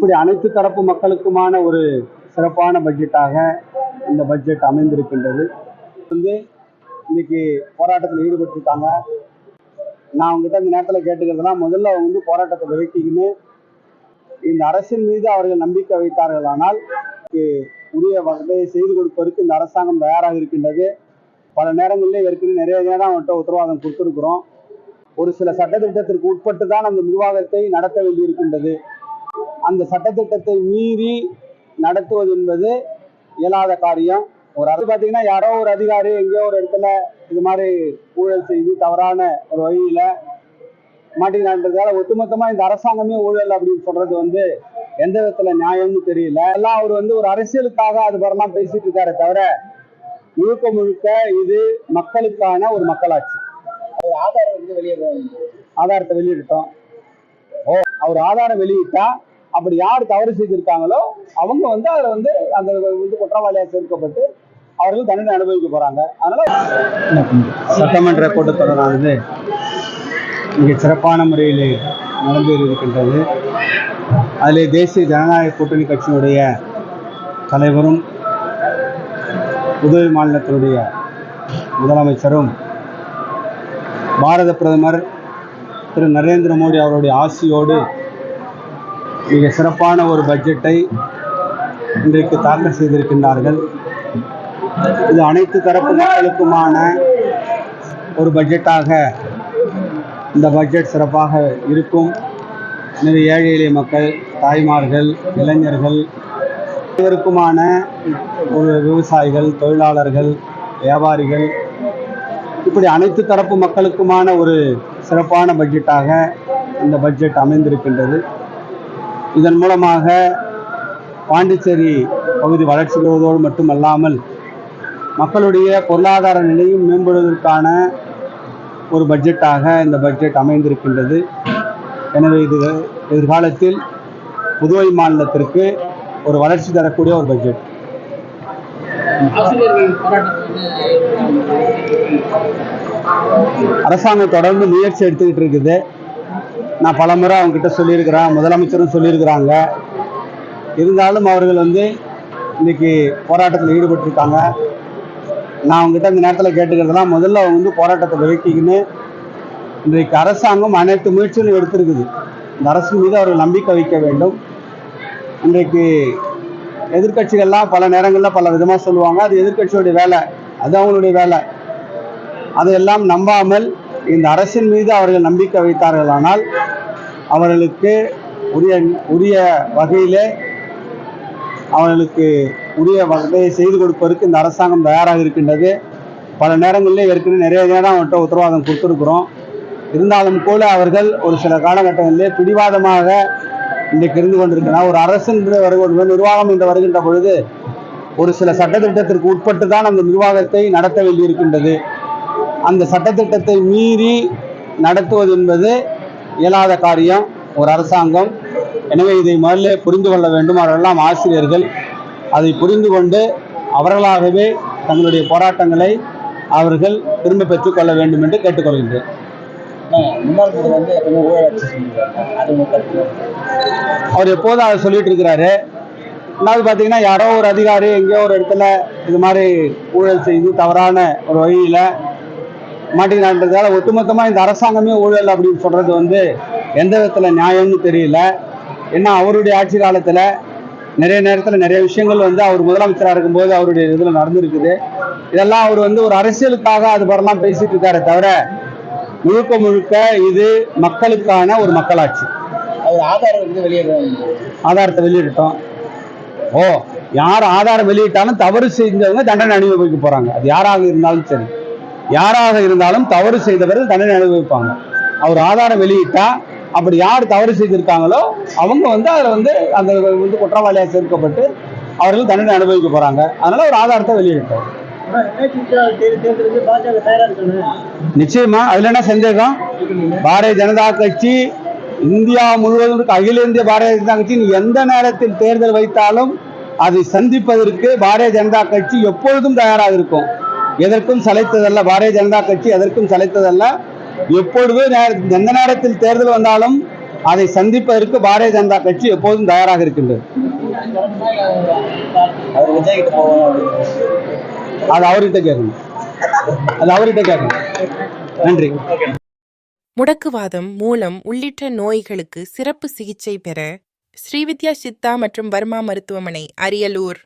இப்படி அனைத்து தரப்பு மக்களுக்குமான ஒரு சிறப்பான பட்ஜெட்டாக இந்த பட்ஜெட் அமைந்திருக்கின்றது. வந்து இன்னைக்கு போராட்டத்தில் ஈடுபட்டிருக்காங்க. நான் அவங்ககிட்ட இந்த நேரத்தில் கேட்டுக்கிறதுலாம் முதல்ல அவங்க வந்து போராட்டத்தை விரட்டிக்கின்னு இந்த அரசின் மீது அவர்கள் நம்பிக்கை வைத்தார்களானால் இதுக்கு உரிய வகையை செய்து கொடுப்பதற்கு இந்த அரசாங்கம் தயாராக இருக்கின்றது. பல நேரங்களில் ஏற்கனவே நிறைய நேரம் அவன்கிட்ட உத்தரவாதம் கொடுத்துருக்குறோம். ஒரு சில சட்டத்திட்டத்திற்கு உட்பட்டு தான் அந்த நிர்வாகத்தை நடத்த வேண்டியிருக்கின்றது. அந்த சட்டத்திட்டத்தை மீறி நடத்துவது என்பது இயலாத காரியம். ஒரு அது பார்த்தீங்கன்னா யாரோ ஒரு அதிகாரி எங்கேயோ ஒரு இடத்துல இது மாதிரி ஊழல் செய்து தவறான ஒரு வழியில மாட்டினான்றதால ஒட்டுமொத்தமா இந்த அரசாங்கமே ஊழல் அப்படின்னு சொல்றது வந்து எந்த விதத்துல நியாயம்னு தெரியல. எல்லாம் அவர் வந்து ஒரு அரசியலுக்காக அது வரலாம் பேசிட்டு இருக்காரு தவிர முழுக்க முழுக்க இது மக்களுக்கான ஒரு மக்களாட்சி. ஆதாரம் வந்து வெளியே ஆதாரத்தை வெளியிட்டோம். ஓ அவர் ஆதாரம் வெளியிட்டா அப்படி யார் தவறு செய்திருக்காங்களோ அவங்க வந்து அதில் வந்து அந்த வந்து குற்றவாளியாக சேர்க்கப்பட்டு அவர்கள் தண்டனை அனுபவிக்க போறாங்க. அதனால சட்டமன்ற கூட்டத்தொடரானது மிக சிறப்பான முறையில் நடந்து இருக்கின்றது அதில் தேசிய ஜனநாயக கூட்டணி கட்சியினுடைய தலைவரும் புதுவை மாநிலத்தினுடைய முதலமைச்சரும் பாரத பிரதமர் திரு நரேந்திர மோடி அவருடைய ஆசியோடு மிக சிறப்பான ஒரு பட்ஜெட்டை இன்றைக்கு தாக்கல் செய்திருக்கின்றார்கள். இது அனைத்து தரப்பு மக்களுக்குமான ஒரு பட்ஜெட்டாக இந்த பட்ஜெட் சிறப்பாக இருக்கும். எனவே ஏழை எளிய மக்கள் தாய்மார்கள் இளைஞர்கள் அனைவருக்குமான ஒரு விவசாயிகள் தொழிலாளர்கள் வியாபாரிகள் இப்படி அனைத்து தரப்பு மக்களுக்குமான ஒரு சிறப்பான பட்ஜெட்டாக இந்த பட்ஜெட் அமைந்திருக்கின்றது. இதன் மூலமாக பாண்டிச்சேரி பகுதி வளர்ச்சி பெறுவதோடு மட்டுமல்லாமல் மக்களுடைய பொருளாதார நிலையும் மேம்படுவதற்கான ஒரு பட்ஜெட்டாக இந்த பட்ஜெட் அமைந்திருக்கின்றது. எனவே இது எதிர்காலத்தில் புதுவை மாநிலத்திற்கு ஒரு வளர்ச்சி தரக்கூடிய ஒரு பட்ஜெட். அரசாங்கம் தொடர்ந்து முயற்சி எடுத்துக்கிட்டு இருக்குது. நான் பலமுறை அவங்க கிட்ட சொல்லியிருக்கிறேன் முதலமைச்சரும் சொல்லியிருக்கிறாங்க. இருந்தாலும் அவர்கள் வந்து இன்றைக்கி போராட்டத்தில் ஈடுபட்டிருக்காங்க. நான் அவங்ககிட்ட இந்த நேரத்தில் கேட்டுக்கிறதுலாம் முதல்ல அவங்க வந்து போராட்டத்தை விலக்கிக்கின்னு இன்றைக்கு அரசாங்கம் அனைத்து முயற்சிகளும் எடுத்திருக்குது. இந்த அரசு மீது அவர்கள் நம்பிக்கை வைக்க வேண்டும். இன்றைக்கு எதிர்கட்சிகள்லாம் பல நேரங்களில் பல விதமாக சொல்லுவாங்க. அது எதிர்க்கட்சியோடைய வேலை அது அவங்களுடைய வேலை. அதையெல்லாம் நம்பாமல் இந்த அரசின் மீது அவர்கள் நம்பிக்கை வைத்தார்களானால் அவர்களுக்கு உரிய உரிய வகையிலே அவர்களுக்கு உரிய வகையை செய்து கொடுப்பதற்கு இந்த அரசாங்கம் தயாராக இருக்கின்றது. பல நேரங்களில் ஏற்கனவே நிறைய நேரம் அவர்கிட்ட உத்தரவாதம் கொடுத்துருக்குறோம். இருந்தாலும் கூட அவர்கள் ஒரு சில காலகட்டங்களிலே பிடிவாதமாக இன்றைக்கு இருந்து கொண்டிருக்கிறார் ஒரு அரசு என்று வருகிற நிர்வாகம் என்று வருகின்ற பொழுது ஒரு சில சட்டத்திட்டத்திற்கு உட்பட்டு தான் அந்த நிர்வாகத்தை நடத்த வேண்டியிருக்கின்றது. அந்த சட்டத்திட்டத்தை மீறி நடத்துவது என்பது இயலாத காரியம். ஒரு அரசாங்கம். எனவே இதை முதல்ல புரிந்து கொள்ள வேண்டும். அவரெல்லாம் ஆசிரியர்கள். அதை புரிந்து கொண்டு அவர்களாகவே தங்களுடைய போராட்டங்களை அவர்கள் திரும்ப பெற்றுக்கொள்ள வேண்டும் என்று கேட்டுக்கொள்கின்றேன். அவர் எப்போதும் அதை சொல்லிட்டு இருக்கிறாரு. ரெண்டாவது பார்த்தீங்கன்னா யாரோ ஒரு அதிகாரி எங்கேயோ ஒரு இடத்துல இது மாதிரி ஊழல் செய்து தவறான ஒரு வழியில் மாட்டினான்றதால ஒட்டுமொத்தமாக இந்த அரசாங்கமே ஊழல் அப்படின்னு சொல்கிறது வந்து எந்த விதத்தில் நியாயம்னு தெரியல. ஏன்னா அவருடைய ஆட்சி காலத்தில் நிறைய நேரத்தில் நிறைய விஷயங்கள் வந்து அவர் முதலமைச்சராக இருக்கும்போது அவருடைய இதில் நடந்திருக்குது. இதெல்லாம் அவர் வந்து ஒரு அரசியலுக்காக அது வரலாம் பேசிட்டு இருக்காரே தவிர முழுக்க முழுக்க இது மக்களுக்கான ஒரு மக்களாட்சி. அவர் ஆதாரம் வந்து வெளியே ஆதாரத்தை வெளியிட்டோம் ஓ யார் ஆதாரம் வெளியிட்டாலும் தவறு செஞ்சவங்க தண்டனை அனுபவிக்க போறாங்க. அது யாராக இருந்தாலும் சரி. யாராக இருந்தாலும் தவறு செய்தவர்கள் தண்டனை அனுபவிப்பாங்க. அவர் ஆதாரம் வெளியிட்டா அப்படி யார் தவறு செய்திருக்காங்களோ அவங்க வந்து அதில் வந்து அந்த வந்து குற்றவாளியாக சேர்க்கப்பட்டு அவர்கள் தண்டனை அனுபவிக்க போறாங்க. அதனால ஒரு ஆதாரத்தை வெளியிட்டோம் நிச்சயமா அதுல என்ன சந்தேகம்? பாரதிய ஜனதா கட்சி இந்தியா முழுவதும் அகில இந்திய பாரதிய ஜனதா கட்சி எந்த நேரத்தில் தேர்தல் வைத்தாலும் அதை சந்திப்பதற்கு பாரதிய ஜனதா கட்சி எப்பொழுதும் தயாராக இருக்கும். எதற்கும் சளைத்ததல்ல பாரதிய ஜனதா கட்சி எதற்கும் சளைத்ததல்ல. எப்பொழுது எந்த நேரத்தில் தேர்தல் வந்தாலும் அதை சந்திப்பதற்கு பாரதிய ஜனதா கட்சி எப்போதும் தயாராக இருக்கின்றது. அது அவர்கிட்ட கேட்கணும். அது அவர்கிட்ட கேட்கணும். நன்றி. முடக்குவாதம் மூலம் உள்ளிட்ட நோய்களுக்கு சிறப்பு சிகிச்சை பெற ஸ்ரீவித்யா சித்தா மற்றும் வர்மா மருத்துவமனை அரியலூர்.